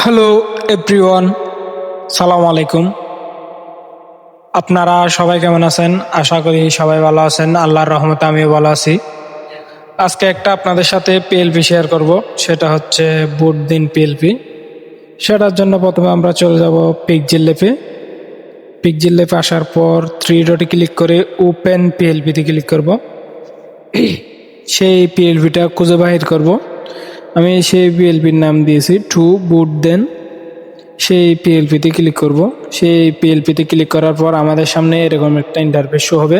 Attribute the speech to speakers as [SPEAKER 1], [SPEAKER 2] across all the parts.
[SPEAKER 1] Hello everyone সালাম আলাইকুম আপনারা সবাই কেমন আছেন আশা করি সবাই ভালো আছেন আল্লাহর রহমতে আমিও ভালো আছি। আজকে একটা আপনাদের সাথে পিএলপি শেয়ার করব। সেটা হচ্ছে বুট দিন পিএলপি সেটার জন্য প্রথমে আমরা চলে যাব পিকজিল লেপে পিকজিল লেপে আসার পর থ্রি ডটে ক্লিক করে ওপেন পিএলপিতে ক্লিক করব। সেই পিএলপিটা খুঁজে বাহির করব। আমি সেই পিএলপির নাম দিয়েছি টু বুট দেন সেই পিএলপিতে ক্লিক করব। সেই পিএলপিতে ক্লিক করার পর আমাদের সামনে এরকম একটা ইন্টারফেস শো হবে।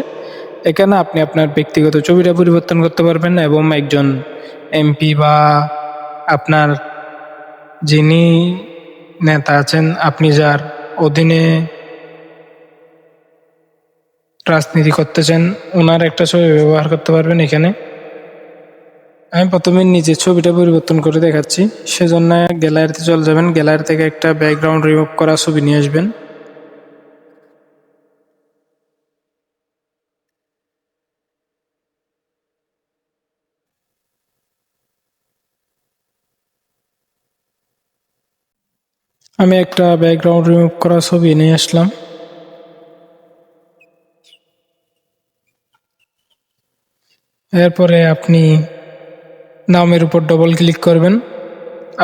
[SPEAKER 1] এখানে আপনি আপনার ব্যক্তিগত ছবিটা পরিবর্তন করতে পারবেন এবং একজন এমপি বা আপনার যিনি নেতা আছেন, আপনি যার অধীনে রাজনীতি করতেছেন, ওনার একটা ছবি ব্যবহার করতে পারবেন এখানে। আমি প্রথমে নিজের ছবিটা পরিবর্তন করে দেখাচ্ছি। সেজন্য গ্যালারিতে চলে যাবেন। গ্যালারি থেকে একটা ব্যাকগ্রাউন্ড রিমুভ করা ছবি নিয়ে আসবেন। আমি একটা ব্যাকগ্রাউন্ড রিমুভ করা ছবি নিয়ে আসলাম। এরপরে আপনি নামের উপর ডবল ক্লিক করবেন।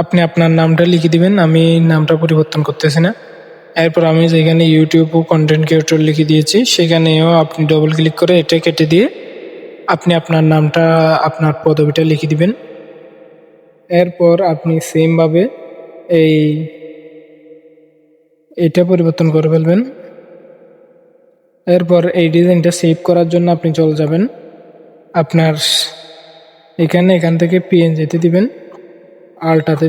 [SPEAKER 1] আপনি আপনার নামটা লিখে দিবেন, আমি নামটা পরিবর্তন করতেছি না। এরপর আমি যেখানে ইউটিউব ও কন্টেন্ট ক্রিয়েটর লিখে দিয়েছি, সেখানেও আপনি ডবল ক্লিক করে এটা কেটে দিয়ে আপনি আপনার নামটা, আপনার পদবিটা লিখে দিবেন। এরপর আপনি সেমভাবে এই এটা পরিবর্তন করে ফেলবেন। এরপর এই ডিজাইনটা সেভ করার জন্য আপনি চলে যাবেন। আপনার এখানে এখান থেকে পিএনজিতে দিবেন আলটাতে